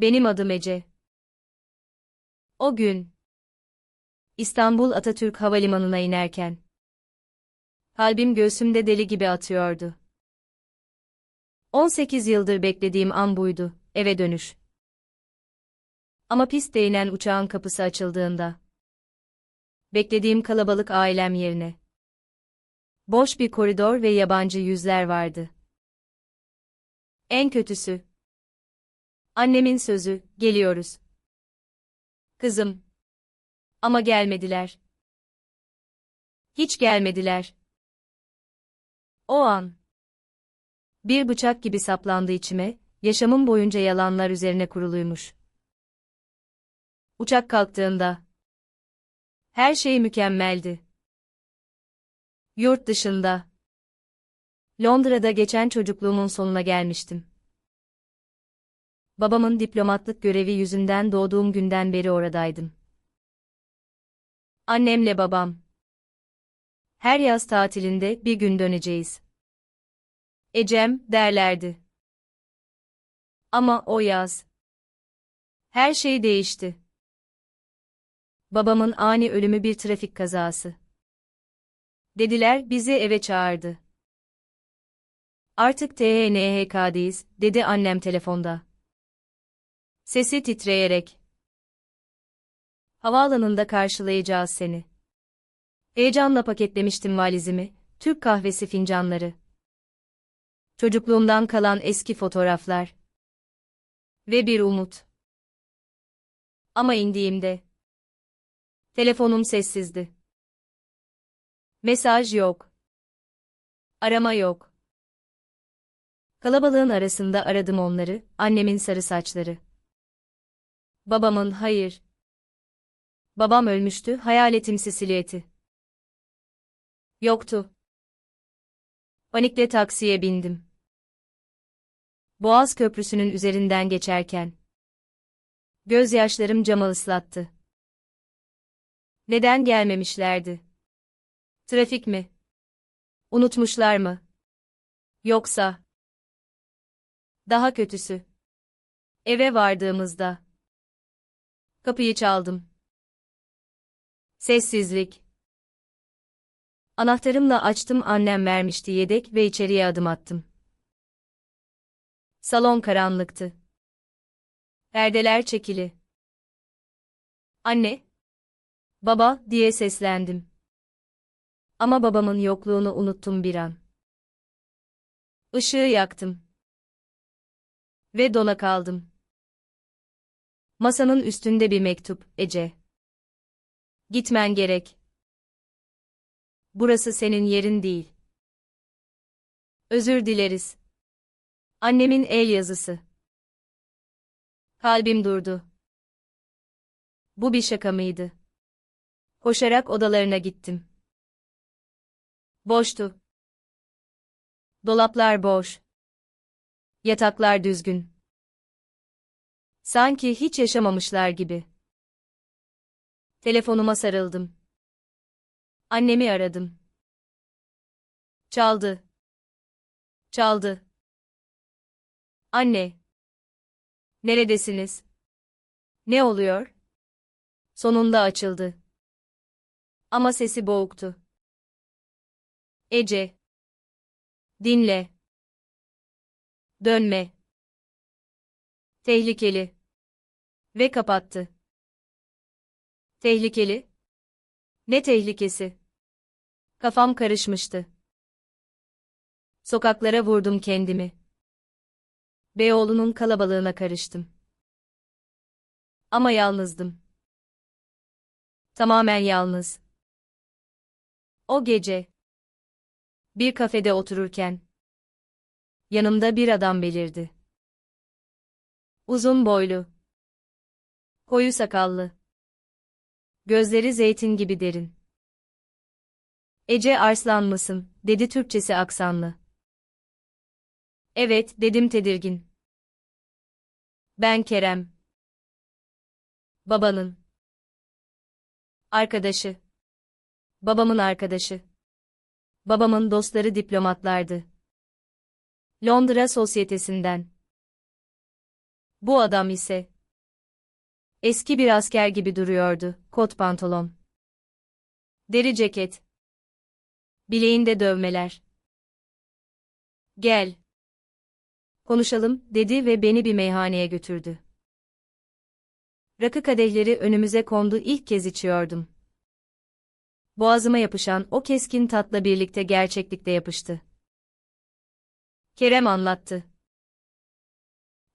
Benim adım Ece. O gün İstanbul Atatürk Havalimanı'na inerken kalbim göğsümde deli gibi atıyordu. 18 yıldır beklediğim an buydu, eve dönüş. Ama piste inen uçağın kapısı açıldığında beklediğim kalabalık ailem yerine boş bir koridor ve yabancı yüzler vardı. En kötüsü annemin sözü, geliyoruz. Kızım. Ama gelmediler. Hiç gelmediler. O an. Bir bıçak gibi saplandı içime, yaşamım boyunca yalanlar üzerine kuruluymuş. Uçak kalktığında. Her şey mükemmeldi. Yurt dışında. Londra'da geçen çocukluğumun sonuna gelmiştim. Babamın diplomatlık görevi yüzünden doğduğum günden beri oradaydım. Annemle babam. Her yaz tatilinde bir gün döneceğiz. Ecem, derlerdi. Ama o yaz. Her şey değişti. Babamın ani ölümü bir trafik kazası. Dediler bizi eve çağırdı. Artık THNHK'deyiz, dedi annem telefonda. Sesi titreyerek. Havaalanında karşılayacağız seni. Heyecanla paketlemiştim valizimi, Türk kahvesi fincanları. Çocukluğumdan kalan eski fotoğraflar. Ve bir umut. Ama indiğimde. Telefonum sessizdi. Mesaj yok. Arama yok. Kalabalığın arasında aradım onları, annemin sarı saçları. Babamın hayır. Babam ölmüştü, hayaletimsi silüeti. Yoktu. Panikle taksiye bindim. Boğaz Köprüsü'nün üzerinden geçerken. Gözyaşlarım camı ıslattı. Neden gelmemişlerdi? Trafik mi? Unutmuşlar mı? Yoksa? Daha kötüsü. Eve vardığımızda. Kapıyı çaldım. Sessizlik. Anahtarımla açtım annem vermişti yedek ve içeriye adım attım. Salon karanlıktı. Perdeler çekili. Anne. Baba diye seslendim. Ama babamın yokluğunu unuttum bir an. Işığı yaktım. Ve dona kaldım. Masanın üstünde bir mektup, Ece. Gitmen gerek. Burası senin yerin değil. Özür dileriz. Annemin el yazısı. Kalbim durdu. Bu bir şaka mıydı? Koşarak odalarına gittim. Boştu. Dolaplar boş. Yataklar düzgün. Sanki hiç yaşamamışlar gibi. Telefonuma sarıldım. Annemi aradım. Çaldı. Çaldı. Anne. Neredesiniz? Ne oluyor? Sonunda açıldı. Ama sesi boğuktu. Ece. Dinle. Dönme. Tehlikeli. Ve kapattı. Tehlikeli? Ne tehlikesi? Kafam karışmıştı. Sokaklara vurdum kendimi. Beyoğlu'nun kalabalığına karıştım. Ama yalnızdım. Tamamen yalnız. O gece bir kafede otururken yanımda bir adam belirdi. Uzun boylu, koyu sakallı, gözleri zeytin gibi derin. Ece Arslan mısın, dedi Türkçesi aksanlı. Evet, dedim tedirgin. Ben Kerem. Babanın. Arkadaşı. Babamın arkadaşı. Babamın dostları diplomatlardı. Londra sosyetesinden. Bu adam ise eski bir asker gibi duruyordu. Kot pantolon, deri ceket, bileğinde dövmeler. Gel. Konuşalım, dedi ve beni bir meyhaneye götürdü. Rakı kadehleri önümüze kondu ilk kez içiyordum. Boğazıma yapışan o keskin tatla birlikte gerçeklikte yapıştı. Kerem anlattı.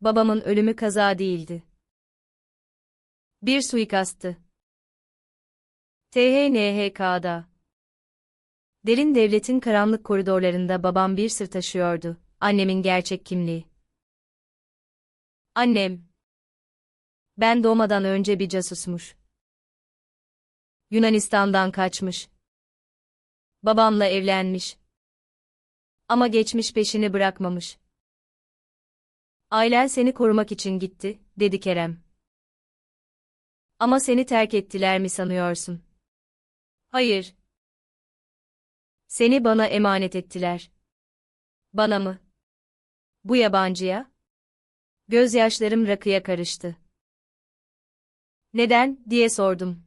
Babamın ölümü kaza değildi. Bir suikasttı. THNHK'da. Derin devletin karanlık koridorlarında babam bir sır taşıyordu. Annemin gerçek kimliği. Annem. Ben doğmadan önce bir casusmuş. Yunanistan'dan kaçmış. Babamla evlenmiş. Ama geçmiş peşini bırakmamış. Ailen seni korumak için gitti, dedi Kerem. Ama seni terk ettiler mi sanıyorsun? Hayır. Seni bana emanet ettiler. Bana mı? Bu yabancıya? Gözyaşlarım rakıya karıştı. Neden, diye sordum.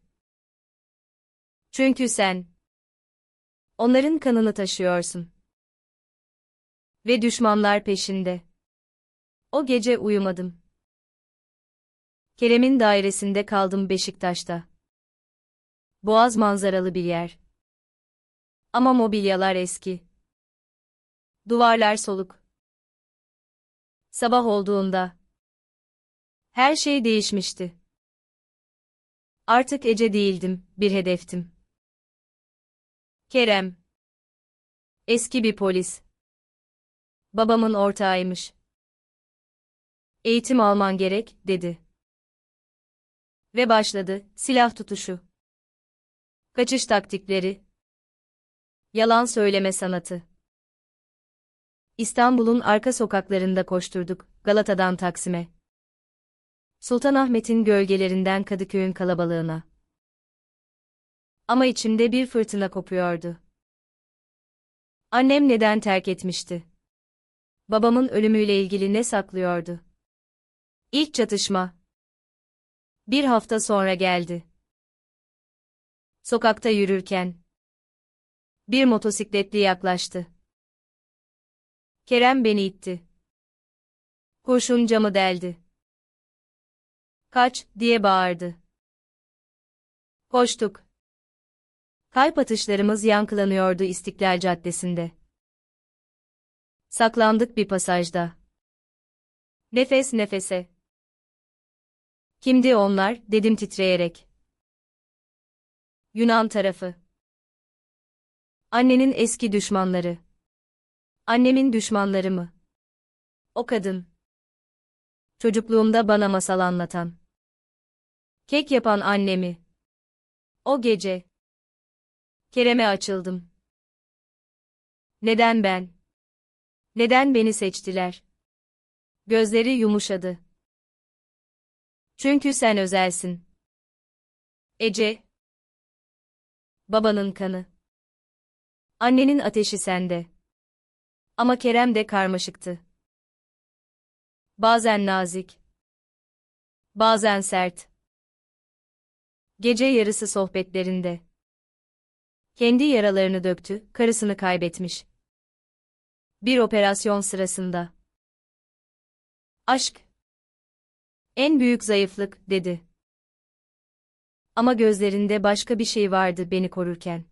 Çünkü sen onların kanını taşıyorsun. Ve düşmanlar peşinde. O gece uyumadım. Kerem'in dairesinde kaldım Beşiktaş'ta. Boğaz manzaralı bir yer. Ama mobilyalar eski. Duvarlar soluk. Sabah olduğunda her şey değişmişti. Artık Ece değildim, bir hedeftim. Kerem. Eski bir polis. Babamın ortağıymış. Eğitim alman gerek, dedi. Ve başladı, silah tutuşu. Kaçış taktikleri. Yalan söyleme sanatı. İstanbul'un arka sokaklarında koşturduk, Galata'dan Taksim'e. Sultanahmet'in gölgelerinden Kadıköy'ün kalabalığına. Ama içimde bir fırtına kopuyordu. Annem neden terk etmişti? Babamın ölümüyle ilgili ne saklıyordu? İlk çatışma. Bir hafta sonra geldi. Sokakta yürürken. Bir motosikletli yaklaştı. Kerem beni itti. Kurşun camı deldi. Kaç, diye bağırdı. Koştuk. Kalp atışlarımız yankılanıyordu İstiklal Caddesi'nde. Saklandık bir pasajda. Nefes nefese. Kimdi onlar, dedim titreyerek. Yunan tarafı. Annenin eski düşmanları. Annemin düşmanları mı? O kadın. Çocukluğumda bana masal anlatan. Kek yapan annemi. O gece. Kerem'e açıldım. Neden ben? Neden beni seçtiler? Gözleri yumuşadı. Çünkü sen özelsin. Ece. Babanın kanı. Annenin ateşi sende. Ama Kerem de karmaşıktı. Bazen nazik. Bazen sert. Gece yarısı sohbetlerinde. Kendi yaralarını döktü, karısını kaybetmiş. Bir operasyon sırasında. Aşk. En büyük zayıflık, dedi. Ama gözlerinde başka bir şey vardı beni korurken.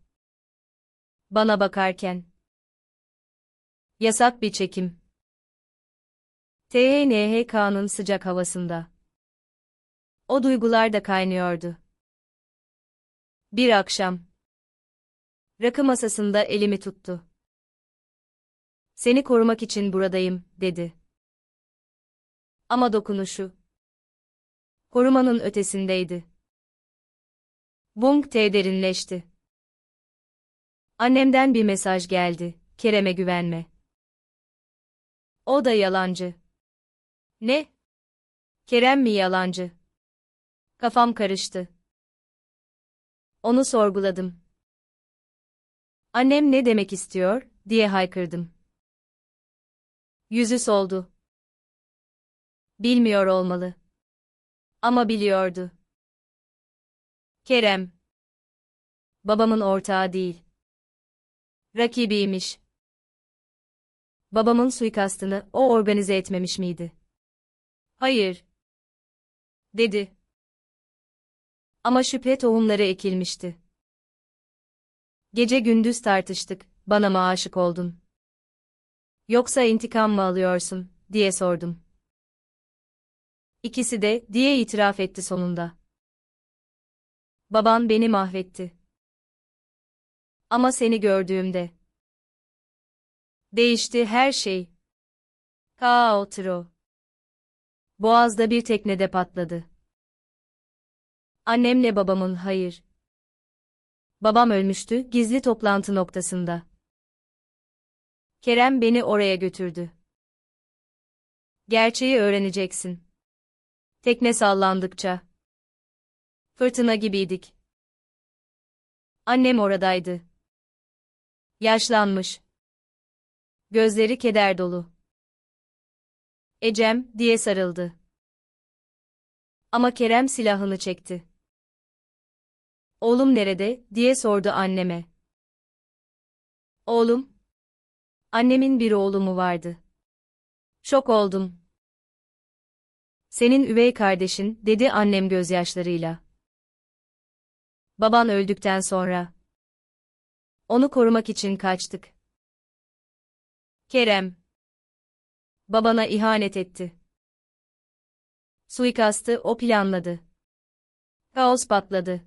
Bana bakarken. Yasak bir çekim. THNHK'nın sıcak havasında. O duygular da kaynıyordu. Bir akşam. Rakı masasında elimi tuttu. Seni korumak için buradayım, dedi. Ama dokunuşu. Korumanın ötesindeydi. Bung T derinleşti. Annemden bir mesaj geldi, Kerem'e güvenme. O da yalancı. Ne? Kerem mi yalancı? Kafam karıştı. Onu sorguladım. Annem ne demek istiyor, diye haykırdım. Yüzü soldu. Bilmiyor olmalı. Ama biliyordu. Kerem. Babamın ortağı değil. Rakibiymiş. Babamın suikastını o organize etmemiş miydi? Hayır. Dedi. Ama şüphe tohumları ekilmişti. Gece gündüz tartıştık, bana mı aşık oldun? Yoksa intikam mı alıyorsun, diye sordum. İkisi de, diye itiraf etti sonunda. Baban beni mahvetti. Ama seni gördüğümde. Değişti her şey. Kaotro. Boğaz'da bir teknede patladı. Annemle babamın hayır. Babam ölmüştü, gizli toplantı noktasında. Kerem beni oraya götürdü. Gerçeği öğreneceksin. Tekne sallandıkça. Fırtına gibiydik. Annem oradaydı. Yaşlanmış. Gözleri keder dolu. Ecem, diye sarıldı. Ama Kerem silahını çekti. Oğlum nerede, diye sordu anneme. Oğlum. Annemin bir oğlu mu vardı? Şok oldum. Senin üvey kardeşin, dedi annem gözyaşlarıyla. Baban öldükten sonra. Onu korumak için kaçtık. Kerem. Babana ihanet etti. Suikastı o planladı. Kaos patladı.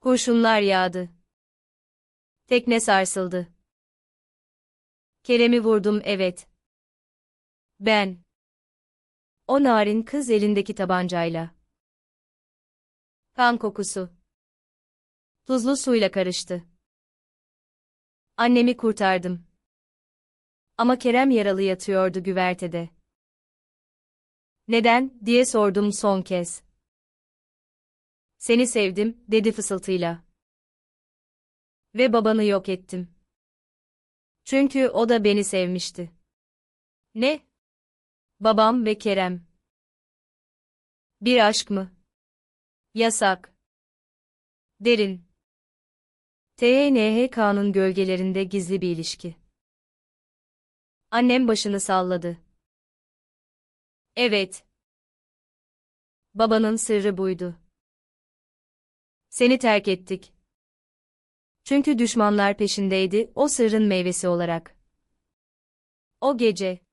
Kurşunlar yağdı. Tekne sarsıldı. Kerem'i vurdum evet. Ben. O narin kız elindeki tabancayla. Kan kokusu. Tuzlu suyla karıştı. Annemi kurtardım. Ama Kerem yaralı yatıyordu güvertede. Neden, diye sordum son kez. Seni sevdim, dedi fısıltıyla. Ve babanı yok ettim. Çünkü o da beni sevmişti. Ne? Babam ve Kerem. Bir aşk mı? Yasak. Derin. TNHK'nın gölgelerinde gizli bir ilişki. Annem başını salladı. Evet. Babanın sırrı buydu. Seni terk ettik. Çünkü düşmanlar peşindeydi o sırrın meyvesi olarak. O gece.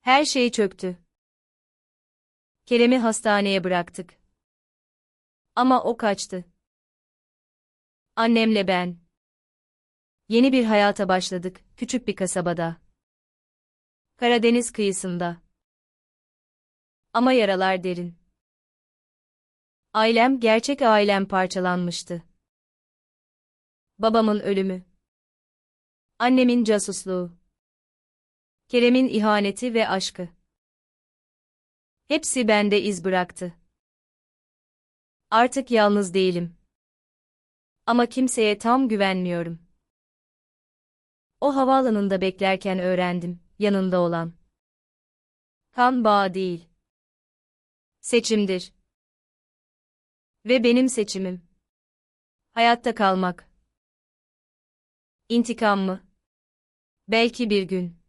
Her şey çöktü. Kerem'i hastaneye bıraktık. Ama o kaçtı. Annemle ben. Yeni bir hayata başladık, küçük bir kasabada. Karadeniz kıyısında. Ama yaralar derin. Ailem gerçek ailem parçalanmıştı. Babamın ölümü. Annemin casusluğu. Kerem'in ihaneti ve aşkı. Hepsi bende iz bıraktı. Artık yalnız değilim. Ama kimseye tam güvenmiyorum. O havaalanında beklerken öğrendim, yanında olan. Kan bağı değil. Seçimdir. Ve benim seçimim. Hayatta kalmak. İntikam mı? Belki bir gün.